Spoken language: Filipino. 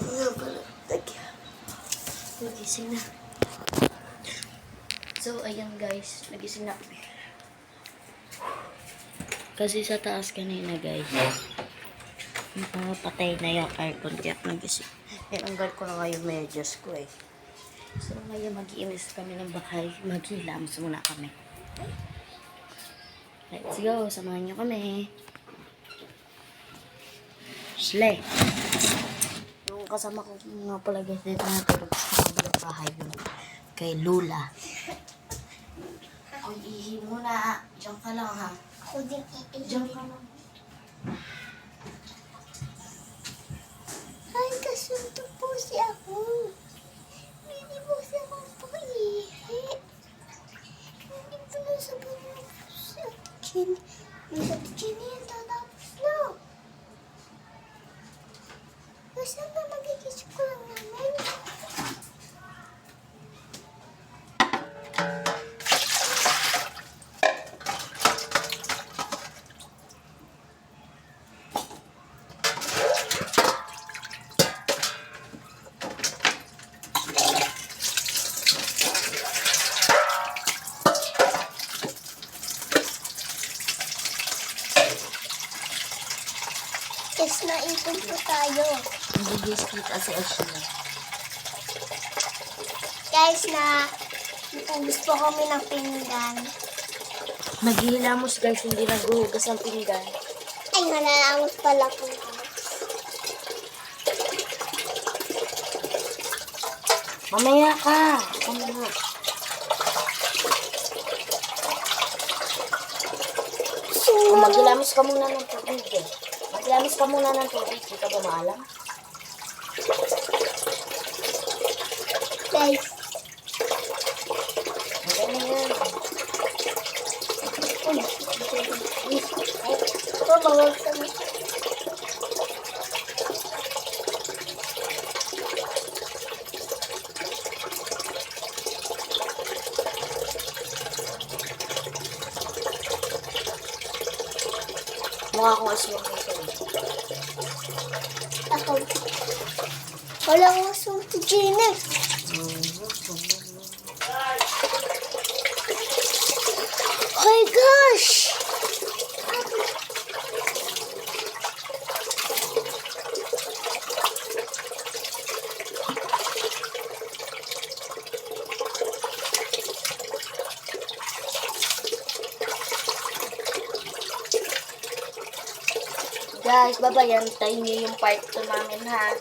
Nga pala. Tagya. Nagising na. So, ayan guys. Nagising na kami. Kasi sa taas kanina guys. Nakapatay na yung aircon kaya nagising. Tinanggal ko na nga yung medyas ko eh. So, ngayon mag-iinis kami ng bahay. Maghilams muna kami. Let's go. Samahan niyo kami. Shle. Kasama ko nga pala guys dito natulog sa kabilang bahay yung kay Lula. Ako ihi muna. Diyan ka lang ha. Ako din Diyan ka lang. Ay, kasunto po siya ako. Hindi po siya akong paihi. Hindi po na sa banyo sa. May sa akin yan, tatapos na. Basta na magigis ko lang naman. Yes, naipon po tayo. Nagigis kita si Ashley. Guys, na ubus po kami ng pinggan. Maghihilamos guys, hindi naghuhugas ng pinggan. Ay, nalalaos pala po. Mamaya ka. O, Maghilamos ka muna ng tubig Maghilamos ka muna ng tubig. Di ka ba maalam? guys, Okay na yan. ay, ito, bawag sa Mukha akong aswang ito. ako. Walang usong si Gina. Oh my gosh! Guys, babayantayin niyo yung part 2 namin ha.